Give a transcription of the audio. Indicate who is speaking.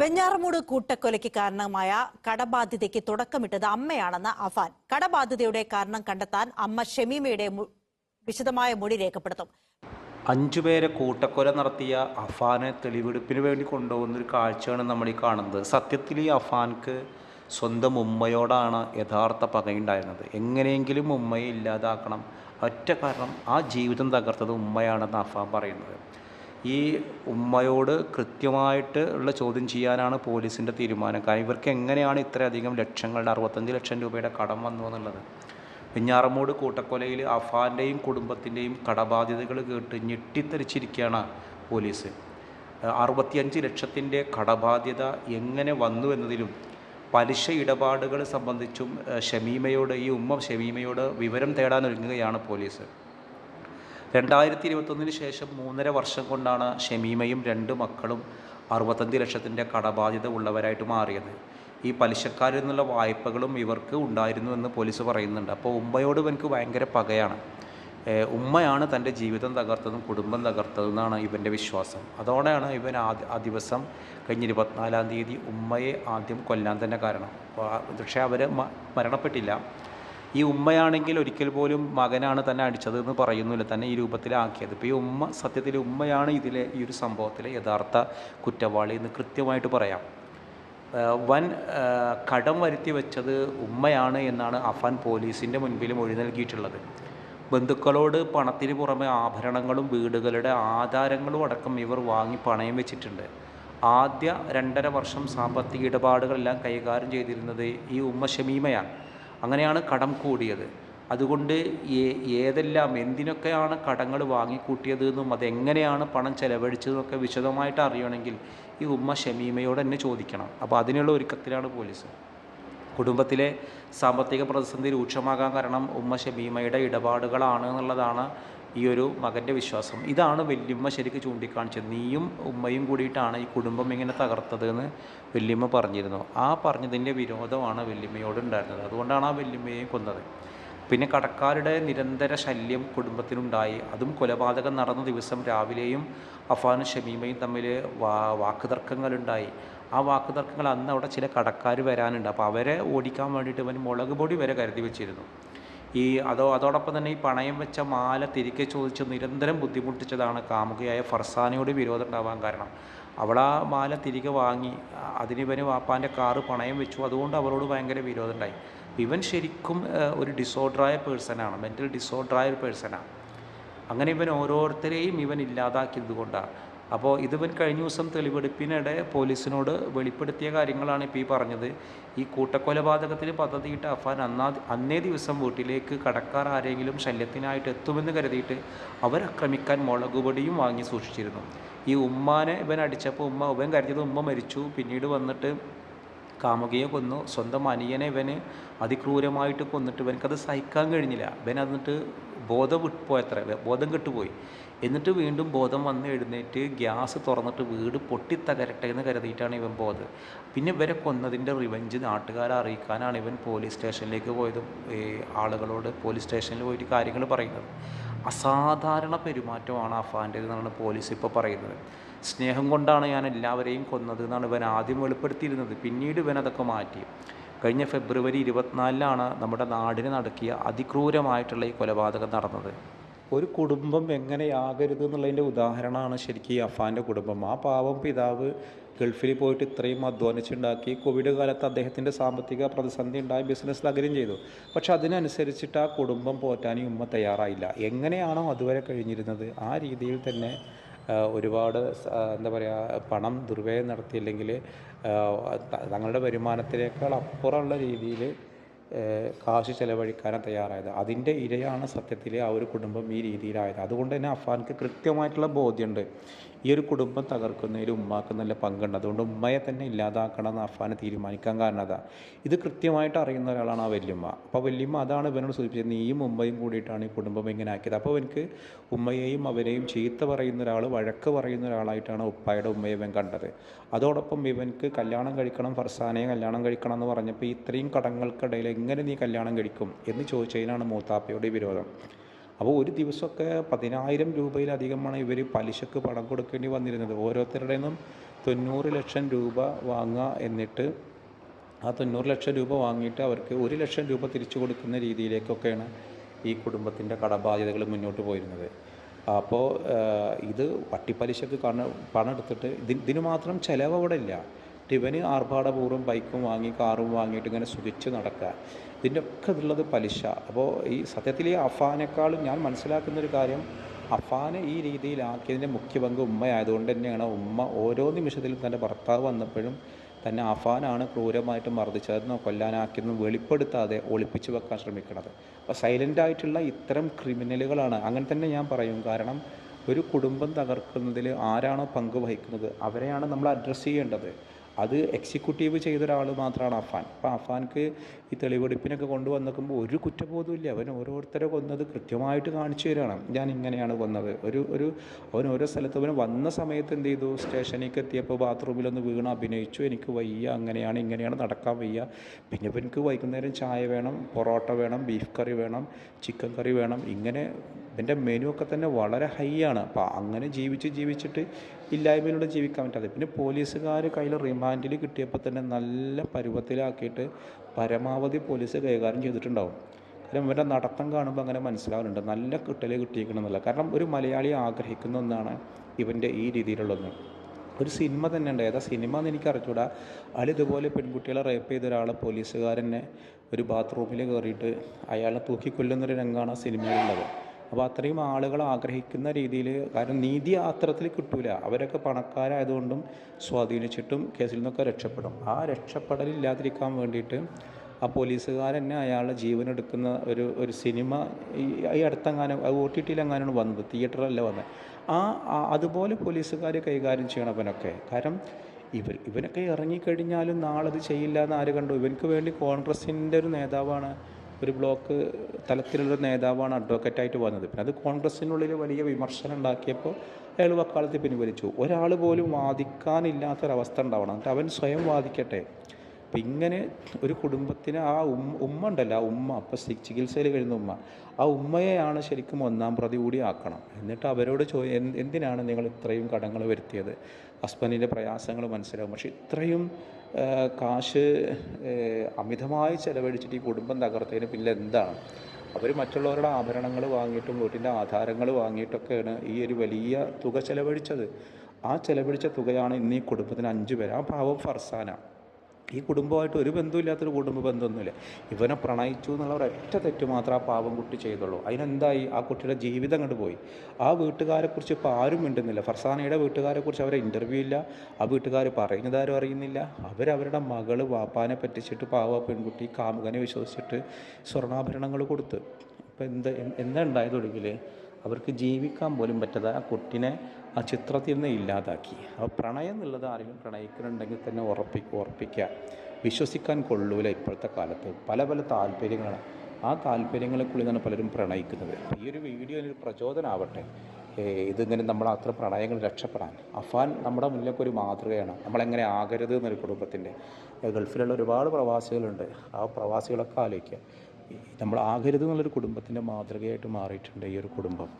Speaker 1: വെഞ്ഞാറമൂട് കൂട്ടക്കൊലയ്ക്ക് കാരണമായ കടബാധ്യതയ്ക്ക് തുടക്കമിട്ടത് അമ്മയാണെന്ന് അഫാൻ. കടബാധ്യതയുടെ കാരണം കണ്ടെത്താൻ അമ്മ ഷമീമയുടെ വിശദമായ മൊഴി രേഖപ്പെടുത്തും.
Speaker 2: അഞ്ചുപേരെ കൂട്ടക്കൊല നടത്തിയ അഫാനെ തെളിവെടുപ്പിന് വേണ്ടി കൊണ്ടുപോകുന്ന ഒരു കാഴ്ചയാണ് നമ്മൾ ഈ കാണുന്നത്. സത്യത്തിൽ ഈ അഫാൻക്ക് സ്വന്തം ഉമ്മയോടാണ് യഥാർത്ഥ പകയുണ്ടായിരുന്നത്. എങ്ങനെയെങ്കിലും ഉമ്മയെ ഇല്ലാതാക്കണം. ഒറ്റ കാരണം ആ ജീവിതം തകർത്തത് ഉമ്മയാണെന്ന് അഫാൻ പറയുന്നത്. ഈ ഉമ്മയോട് കൃത്യമായിട്ട് ഉള്ള ചോദ്യം ചെയ്യാനാണ് പോലീസിന്റെ തീരുമാനം. കാരണം ഇവർക്ക് എങ്ങനെയാണ് ഇത്രയധികം ലക്ഷങ്ങളുടെ അറുപത്തഞ്ച് ലക്ഷം രൂപയുടെ കടം വന്നു എന്നുള്ളത്? വെഞ്ഞാറമൂട് കൂട്ടക്കൊലയിൽ അഫാന്റെയും കുടുംബത്തിന്റെയും കടബാധ്യതകൾ കേട്ട് ഞെട്ടിത്തെറിച്ചിരിക്കുകയാണ് പോലീസ്. അറുപത്തിയഞ്ച് ലക്ഷത്തിന്റെ കടബാധ്യത എങ്ങനെ വന്നു എന്നതിലും പലിശ ഇടപാടുകൾ സംബന്ധിച്ചും ഷമീമയോട് ഈ ഉമ്മ ഷമീമയോട് വിവരം തേടാൻ ഒരുങ്ങുകയാണ് പോലീസ്. രണ്ടായിരത്തി ഇരുപത്തൊന്നിന് ശേഷം മൂന്നര വർഷം കൊണ്ടാണ് ഷമീമയും രണ്ട് മക്കളും അറുപത്തഞ്ച് ലക്ഷത്തിന്റെ കടബാധ്യത ഉള്ളവരായിട്ട് മാറിയത്. ഈ പലിശക്കാരിൽ നിന്നുള്ള വായ്പകളും ഇവർക്ക് ഉണ്ടായിരുന്നു എന്ന് പോലീസ് പറയുന്നുണ്ട്. അപ്പോൾ ഉമ്മയോട് എനിക്ക് ഭയങ്കര പകയാണ്. ഉമ്മയാണ് തന്റെ ജീവിതം തകർത്തതും കുടുംബം തകർത്തതും എന്നാണ് ഇവന്റെ വിശ്വാസം. അതോടെയാണ് ഇവൻ ആദ്യ ആ ദിവസം കഴിഞ്ഞ ഇരുപത്തിനാലാം തീയതി ഉമ്മയെ ആദ്യം കൊല്ലാൻ തന്നെ കാരണം. ആ- പക്ഷേ അവർ മരണപ്പെട്ടില്ല. ഈ ഉമ്മയാണെങ്കിൽ ഒരിക്കൽ പോലും മകനാണ് തന്നെ അടിച്ചത് എന്ന് പറയുന്നില്ല തന്നെ ഈ രൂപത്തിലാക്കിയത്. ഇപ്പോൾ ഈ ഉമ്മ സത്യത്തിൽ ഉമ്മയാണ് ഇതിലെ ഈ ഒരു സംഭവത്തിലെ യഥാർത്ഥ കുറ്റവാളി എന്ന് കൃത്യമായിട്ട് പറയാം. വൻ കടം വരുത്തി വെച്ചത് ഉമ്മയാണ് എന്നാണ് അഫാൻ പോലീസിന്റെ മുൻപിൽ മൊഴി നൽകിയിട്ടുള്ളത്. ബന്ധുക്കളോട് പണത്തിന് പുറമെ ആഭരണങ്ങളും വീടുകളുടെ ആധാരങ്ങളും അടക്കം ഇവർ വാങ്ങി പണയം വെച്ചിട്ടുണ്ട്. ആദ്യ രണ്ടര വർഷം സാമ്പത്തിക ഇടപാടുകളെല്ലാം കൈകാര്യം ചെയ്തിരുന്നത് ഈ ഉമ്മ ഷമീമയാണ്. അങ്ങനെയാണ് കടം കൂടിയത്. അതുകൊണ്ട് ഏതെല്ലാം എന്തിനൊക്കെയാണ് കടങ്ങൾ വാങ്ങിക്കൂട്ടിയത് എന്നും അതെങ്ങനെയാണ് പണം ചെലവഴിച്ചതെന്നൊക്കെ വിശദമായിട്ട് അറിയണമെങ്കിൽ ഈ ഉമ്മ ഷമീമയോട് തന്നെ ചോദിക്കണം. അപ്പോൾ അതിനുള്ള ഒരുക്കത്തിലാണ് പോലീസ്. കുടുംബത്തിലെ സാമ്പത്തിക പ്രതിസന്ധി രൂക്ഷമാകാൻ കാരണം ഉമ്മ ഷമീമയുടെ ഇടപാടുകളാണ് എന്നുള്ളതാണ് ഈ ഒരു മകന്റെ വിശ്വാസം. ഇതാണ് വല്യമ്മ ശരിക്ക് ചൂണ്ടിക്കാണിച്ചത്. നീയും ഉമ്മയും കൂടിയിട്ടാണ് ഈ കുടുംബം ഇങ്ങനെ തകർത്തത് എന്ന് വല്യമ്മ പറഞ്ഞിരുന്നു. ആ പറഞ്ഞതിന്റെ വിരോധമാണ് വല്യമ്മയോട് ഉണ്ടായിരുന്നത്. അതുകൊണ്ടാണ് ആ വല്യമ്മയെയും കൊന്നത്. പിന്നെ കടക്കാരുടെ നിരന്തര ശല്യം കുടുംബത്തിനുണ്ടായി. അതും കൊലപാതകം നടന്ന ദിവസം രാവിലെയും അഫാനും ഷമീമയും തമ്മിൽ വാ വാക്കുതർക്കങ്ങളുണ്ടായി. ആ വാക്കുതർക്കങ്ങൾ അന്ന് അവിടെ ചില കടക്കാർ വരാനുണ്ട്. അപ്പോൾ അവരെ ഓടിക്കാൻ വേണ്ടിയിട്ട് ഇവൻ മുളക് പൊടി വരെ കരുതി വെച്ചിരുന്നു. ഈ അതോ അതോടൊപ്പം തന്നെ ഈ പണയം വെച്ച മാല തിരികെ ചോദിച്ച് നിരന്തരം ബുദ്ധിമുട്ടിച്ചതാണ് കാമുകയായ ഫർസാനയോട് വിരോധം ഉണ്ടാവാൻ കാരണം. അവൾ ആ മാല തിരികെ വാങ്ങി അതിനിവന് വാപ്പാന്റെ കാറ് പണയം വെച്ചു. അതുകൊണ്ട് അവളോട് ഭയങ്കര വിരോധം ഉണ്ടായി ഇവൻ ശരിക്കും ഒരു ഡിസോർഡറായ പേഴ്സണാണ് മെന്റൽ ഡിസോർഡറായ ഒരു പേഴ്സണാണ് അങ്ങനെ ഇവൻ ഓരോരുത്തരെയും ഇവൻ ഇല്ലാതാക്കിയത് കൊണ്ടാണ് അപ്പോൾ ഇതിവൻ കഴിഞ്ഞ ദിവസം തെളിവെടുപ്പിനിടെ പോലീസിനോട് വെളിപ്പെടുത്തിയ കാര്യങ്ങളാണ് ഇപ്പോൾ ഈ പറഞ്ഞത്. ഈ കൂട്ടക്കൊലപാതകത്തിന് പദ്ധതിയിട്ട് അഫാൻ അന്നാ അന്നേ ദിവസം വീട്ടിലേക്ക് കടക്കാർ ആരെങ്കിലും ശല്യത്തിനായിട്ട് എത്തുമെന്ന് കരുതിയിട്ട് അവരാക്രമിക്കാൻ മുളകുപൊടിയും വാങ്ങി സൂക്ഷിച്ചിരുന്നു. ഈ ഉമ്മാനെ ഇവൻ അടിച്ചപ്പോൾ ഉമ്മ ഇവൻ കരുതിയത് ഉമ്മ മരിച്ചു. പിന്നീട് വന്നിട്ട് കാമുകയെ കൊന്നു. സ്വന്തം അനിയനെ ഇവന് അതിക്രൂരമായിട്ട് കൊന്നിട്ട് ഇവനക്കത് സഹിക്കാൻ കഴിഞ്ഞില്ല. ഇവൻ എന്നിട്ട് ബോധം വിട്ടുപോയത്ര ബോധം കെട്ടുപോയി. എന്നിട്ട് വീണ്ടും ബോധം വന്ന് എഴുന്നേറ്റ് ഗ്യാസ് തുറന്നിട്ട് വീട് പൊട്ടിത്തകരട്ടെ എന്ന് കരുതിയിട്ടാണ് ഇവൻ പോയത്. പിന്നെ ഇവരെ കൊന്നതിന്റെ റിവഞ്ച് നാട്ടുകാരെ അറിയിക്കാനാണ് ഇവൻ പോലീസ് സ്റ്റേഷനിലേക്ക് പോയത് ഈ ആളുകളോട് പോലീസ് സ്റ്റേഷനിൽ പോയിട്ട് കാര്യങ്ങൾ പറയുന്നത്. അസാധാരണ പെരുമാറ്റമാണ് അഫാന്റെ എന്നാണ് പോലീസ് ഇപ്പോൾ പറയുന്നത്. സ്നേഹം കൊണ്ടാണ് ഞാൻ എല്ലാവരെയും കൊന്നത് എന്നാണ് ഇവൻ ആദ്യം വെളിപ്പെടുത്തിയിരുന്നത്. പിന്നീട് ഇവൻ അതൊക്കെ മാറ്റി. കഴിഞ്ഞ ഫെബ്രുവരി ഇരുപത്തിനാലിലാണ് നമ്മുടെ നാടിന് നടക്കിയ അതിക്രൂരമായിട്ടുള്ള ഈ കൊലപാതകം നടന്നത്. ഒരു കുടുംബം എങ്ങനെയാകരുത് എന്നുള്ളതിന്റെ ഉദാഹരണമാണ് ശരിക്കും ഈ അഫാന്റെ കുടുംബം. ആ പാവം പിതാവ് ഗൾഫിൽ പോയിട്ട് ഇത്രയും അധ്വാനിച്ചുണ്ടാക്കി കോവിഡ് കാലത്ത് അദ്ദേഹത്തിന്റെ സാമ്പത്തിക പ്രതിസന്ധി ഉണ്ടായി ബിസിനസ് തകരും ചെയ്തു. പക്ഷെ അതിനനുസരിച്ചിട്ട് ആ കുടുംബം പോറ്റാനും ഉമ്മ തയ്യാറായില്ല. എങ്ങനെയാണോ അതുവരെ കഴിഞ്ഞിരുന്നത്. ആ രീതിയിൽ തന്നെ ഒരുപാട് എന്താ പറയുക പണം ദുർവ്യയം നടത്തിയില്ലെങ്കിൽ തങ്ങളുടെ വരുമാനത്തിനേക്കാൾ അപ്പുറമുള്ള രീതിയിൽ കാശ് ചെലവഴിക്കാനാണ് തയ്യാറായത്. അതിന്റെ ഇരയാണ് സത്യത്തിൽ ആ ഒരു കുടുംബം ഈ രീതിയിലായത്. അതുകൊണ്ട് തന്നെ അഫാൻക്ക് കൃത്യമായിട്ടുള്ള ബോധ്യമുണ്ട് ഈ ഒരു കുടുംബം തകർക്കുന്നതിൽ ഉമ്മാക്ക് നല്ല പങ്കുണ്ട്. അതുകൊണ്ട് ഉമ്മയെ തന്നെ ഇല്ലാതാക്കണം എന്ന് അഫാന് തീരുമാനിക്കാൻ കാരണം അതാ ഇത് കൃത്യമായിട്ട് അറിയുന്ന ഒരാളാണ് ആ വല്യമ്മ. അപ്പോൾ വല്യമ്മ അതാണ് ഇവനോട് സൂചിപ്പിച്ചത്. നീയും ഉമ്മയും കൂടിയിട്ടാണ് ഈ കുടുംബം ഇങ്ങനെ ആക്കിയത്. അപ്പോൾ എനിക്ക് ഉമ്മയെയും അവരെയും ചീത്ത പറയുന്ന ഒരാൾ വഴക്ക് പറയുന്ന ഒരാളായിട്ടാണ് ഉപ്പായുടെ ഉമ്മയെ ഇവൻ കണ്ടത്. അതോടൊപ്പം ഇവൻക്ക് കല്യാണം കഴിക്കണം ഫർസാനയെ കല്യാണം കഴിക്കണം എന്ന് പറഞ്ഞപ്പോൾ ഇത്രയും കടങ്ങൾക്കിടയിൽ എങ്ങനെ നീ കല്യാണം കഴിക്കും എന്ന് ചോദിച്ചതിനാണ് മൂത്താപ്പയുടെ വിരോധം. അപ്പോൾ ഒരു ദിവസമൊക്കെ പതിനായിരം രൂപയിലധികമാണ് ഇവർ പലിശക്ക് പണം കൊടുക്കേണ്ടി വന്നിരുന്നത്. ഓരോരുത്തരുടെ നിന്നും തൊണ്ണൂറ് ലക്ഷം രൂപ വാങ്ങുക എന്നിട്ട് ആ തൊണ്ണൂറ് ലക്ഷം രൂപ വാങ്ങിയിട്ട് അവർക്ക് ഒരു ലക്ഷം രൂപ തിരിച്ചു കൊടുക്കുന്ന രീതിയിലേക്കൊക്കെയാണ് ഈ കുടുംബത്തിന്റെ കടബാധ്യതകൾ മുന്നോട്ട് പോയിരുന്നത്. അപ്പോൾ ഇത് വട്ടിപ്പലിശക്ക് കണ പണം എടുത്തിട്ട് ഇതിന് മാത്രം ചിലവ് അവിടെ ഇല്ല. ഇവന് ആർഭാടപൂർവം ബൈക്കും വാങ്ങി കാറും വാങ്ങിയിട്ട് ഇങ്ങനെ സുഖിച്ച് നടക്കുക. ഇതിന്റെ ഒക്കെ ഉള്ളത് പലിശ. അപ്പോൾ ഈ സത്യത്തിൽ ഈ അഫാനേക്കാളും ഞാൻ മനസ്സിലാക്കുന്നൊരു കാര്യം അഫാനെ ഈ രീതിയിലാക്കിയതിന്റെ മുഖ്യ പങ്ക് ഉമ്മയായതുകൊണ്ട് തന്നെയാണ്. ഉമ്മ ഓരോ നിമിഷത്തിലും തന്റെ ഭർത്താവ് വന്നപ്പോഴും തന്നെ അഫാനാണ് ക്രൂരമായിട്ട് മർദ്ദിച്ചതെന്നോ കൊല്ലാനാക്കിയെന്നോ വെളിപ്പെടുത്താതെ ഒളിപ്പിച്ചു വെക്കാൻ ശ്രമിക്കുന്നത് അപ്പോൾ സൈലന്റായിട്ടുള്ള ഇത്തരം ക്രിമിനലുകളാണ്. അങ്ങനെ തന്നെ ഞാൻ പറയും. കാരണം ഒരു കുടുംബം തകർക്കുന്നതിൽ ആരാണോ പങ്ക് വഹിക്കുന്നത് അവരെയാണ് നമ്മൾ അഡ്രസ്സ് ചെയ്യേണ്ടത്. അത് എക്സിക്യൂട്ടീവ് ചെയ്ത ഒരാൾ മാത്രമാണ് അഫാൻ. അപ്പോൾ അഫാൻക്ക് ഈ തെളിവെടുപ്പിനൊക്കെ കൊണ്ടുവന്ന് ഒരു കുറ്റബോധമില്ല അവൻ ഓരോരുത്തരെ കൊന്നത് കൃത്യമായിട്ട് കാണിച്ചു തരികയാണ് ഞാൻ ഇങ്ങനെയാണ് കൊന്നത്. ഒരു ഒരു അവൻ ഓരോ സ്ഥലത്ത് അവൻ വന്ന സമയത്ത് എന്ത് ചെയ്തു സ്റ്റേഷനിലേക്ക് എത്തിയപ്പോൾ ബാത്റൂമിലൊന്ന് വീണ് അഭിനയിച്ചു. എനിക്ക് വയ്യ അങ്ങനെയാണ് ഇങ്ങനെയാണ് നടക്കാൻ വയ്യ. പിന്നെ എനിക്ക് വൈകുന്നേരം ചായ വേണം പൊറോട്ട വേണം ബീഫ് കറി വേണം ചിക്കൻ കറി വേണം. ഇങ്ങനെ ഇതിന്റെ മെനു ഒക്കെ തന്നെ വളരെ ഹൈ ആണ്. അപ്പോൾ അങ്ങനെ ജീവിച്ച് ജീവിച്ചിട്ട് ഇല്ലായ്മയിലൂടെ ജീവിക്കാൻ പറ്റാതെ. പിന്നെ പോലീസുകാർ കയ്യിൽ റിമാൻഡിൽ കിട്ടിയപ്പോൾ തന്നെ നല്ല പരുവത്തിലാക്കിയിട്ട് പരമാവധി പോലീസ് കൈകാര്യം ചെയ്തിട്ടുണ്ടാവും. കാരണം ഇവരുടെ നടത്തം കാണുമ്പോൾ അങ്ങനെ മനസ്സിലാവുന്നുണ്ട്. നല്ല കിട്ടൽ കിട്ടിയിരിക്കണമെന്നില്ല കാരണം ഒരു മലയാളി ആഗ്രഹിക്കുന്ന ഒന്നാണ് ഇവന്റെ ഈ രീതിയിലുള്ളൊന്ന് ഒരു സിനിമ തന്നെ ഉണ്ട് ഏതാ സിനിമ എന്ന് എനിക്ക് അറിഞ്ഞൂടാ. അയാൾ ഇതുപോലെ പെൺകുട്ടികളെ റേപ്പ് ചെയ്ത ഒരാളെ പോലീസുകാരനെ ഒരു ബാത്റൂമിൽ കയറിയിട്ട് അയാളെ തൂക്കിക്കൊല്ലുന്നൊരു രംഗമാണ് ആ സിനിമയിലുള്ളത്. അപ്പോൾ അത്രയും ആളുകൾ ആഗ്രഹിക്കുന്ന രീതിയിൽ കാരണം നീതി ആത്രത്തിൽ കിട്ടൂല. അവരൊക്കെ പണക്കാരായതുകൊണ്ടും സ്വാധീനിച്ചിട്ടും കേസിൽ നിന്നൊക്കെ രക്ഷപ്പെടും. ആ രക്ഷപ്പെടലില്ലാതിരിക്കാൻ വേണ്ടിയിട്ട് ആ പോലീസുകാരൻ തന്നെ അയാളുടെ ജീവൻ എടുക്കുന്ന ഒരു ഒരു സിനിമ ഈ അടുത്തെങ്ങാനും ഒ ടി ടിയിലെങ്ങാനാണ് വന്നത് തിയേറ്ററിലല്ല വന്നത് ആ അതുപോലെ പോലീസുകാർ കൈകാര്യം ചെയ്യണം അവനൊക്കെ. കാരണം ഇവർ ഇവനൊക്കെ ഇറങ്ങിക്കഴിഞ്ഞാലും നാളത് ചെയ്യില്ല എന്ന് ആര് കണ്ടു? ഇവനക്ക് വേണ്ടി കോൺഗ്രസിന്റെ ഒരു നേതാവാണ് ഒരു ബ്ലോക്ക് തലത്തിലുള്ള നേതാവാണ് അഡ്വക്കേറ്റായിട്ട് വന്നത്. പിന്നെ അത് കോൺഗ്രസ്സിനുള്ളിൽ വലിയ വിമർശനം ഉണ്ടാക്കിയപ്പോൾ അയാൾ വക്കാലത്ത് പിൻവലിച്ചു. ഒരാൾ പോലും വാദിക്കാനില്ലാത്തൊരവസ്ഥ ഉണ്ടാവണം. എന്നിട്ട് അവൻ സ്വയം വാദിക്കട്ടെ. അപ്പം ഇങ്ങനെ ഒരു കുടുംബത്തിന് ആ ഉമ്മ ഉമ്മ ഉണ്ടല്ലോ ആ ഉമ്മ അപ്പം ചികിത്സയിൽ കഴിയുന്ന ഉമ്മ ആ ഉമ്മയെയാണ് ശരിക്കും ഒന്നാം പ്രതി കൂടി ആക്കണം. എന്നിട്ട് അവരോട് ചോ എന്ത് എന്തിനാണ് നിങ്ങൾ ഇത്രയും കടങ്ങൾ വരുത്തിയത്? ഹസ്ബൻഡിന്റെ പ്രയാസങ്ങൾ മനസ്സിലാവും. പക്ഷേ ഇത്രയും കാശ് അമിതമായി ചിലവഴിച്ചിട്ട് ഈ കുടുംബം തകർത്തതിന് പിന്നെ എന്താണ്? അവർ മറ്റുള്ളവരുടെ ആഭരണങ്ങൾ വാങ്ങിയിട്ടും വീട്ടിന്റെ ആധാരങ്ങൾ വാങ്ങിയിട്ടൊക്കെയാണ് ഈ ഒരു വലിയ തുക ചിലവഴിച്ചത്. ആ ചിലവഴിച്ച തുകയാണ് ഇന്ന് ഈ കുടുംബത്തിന് അഞ്ച് പേര്. ആ പാവം ഫർസാന. ഈ കുടുംബമായിട്ട് ഒരു ബന്ധമില്ലാത്തൊരു കുടുംബ ബന്ധമൊന്നുമില്ല. ഇവനെ പ്രണയിച്ചു എന്നുള്ള ഒരൊറ്റ തെറ്റ് മാത്രം ആ പാവം കുട്ടി ചെയ്തുള്ളൂ. അതിനെന്തായി? ആ കുട്ടിയുടെ ജീവിതം അങ്ങോട്ട് പോയി. ആ വീട്ടുകാരെക്കുറിച്ച് ഇപ്പോൾ ആരും മിണ്ടുന്നില്ല. ഫർസാനയുടെ വീട്ടുകാരെക്കുറിച്ച് അവരെ ഇന്റർവ്യൂ ഇല്ല. ആ വീട്ടുകാർ പറയുന്നതാരും അറിയുന്നില്ല. അവരവരുടെ മകൾ വാപ്പാനെ പറ്റിച്ചിട്ട് പാവ പെൺകുട്ടി കാമുകനെ വിശ്വസിച്ചിട്ട് സ്വർണാഭരണങ്ങൾ കൊടുത്ത്. ഇപ്പം എന്ത് എന്താ ഉണ്ടായത് ഒടുവിൽ അവർക്ക് ജീവിക്കാൻ പോലും പറ്റാതെ ആ കുട്ടിനെ ആ ചിത്രത്തിൽ നിന്ന് ഇല്ലാതാക്കി. അപ്പോൾ പ്രണയം എന്നുള്ളത് ആരെങ്കിലും പ്രണയിക്കുന്നുണ്ടെങ്കിൽ തന്നെ ഉറപ്പി ഉറപ്പിക്കുക. വിശ്വസിക്കാൻ കൊള്ളൂല ഇപ്പോഴത്തെ കാലത്ത്. പല പല താല്പര്യങ്ങളാണ്. ആ താല്പര്യങ്ങളെക്കുള്ളിൽ പലരും പ്രണയിക്കുന്നത്. ഈ ഒരു വീഡിയോ ഒരു പ്രചോദനമാവട്ടെ ഇതിങ്ങനെ നമ്മൾ അത്ര പ്രണയങ്ങൾ രക്ഷപ്പെടാൻ. അഫാൻ നമ്മുടെ മുന്നിലേക്ക് ഒരു മാതൃകയാണ്. നമ്മളെങ്ങനെ ആകരുത് എന്നൊരു കുടുംബത്തിന്റെ. ഗൾഫിലുള്ള ഒരുപാട് പ്രവാസികളുണ്ട്. ആ പ്രവാസികളൊക്കെ ആലോചിക്കുക. നമ്മൾ ആകരുത് എന്നുള്ളൊരു കുടുംബത്തിന്റെ മാതൃകയായിട്ട് മാറിയിട്ടുണ്ട് ഈ ഒരു കുടുംബം.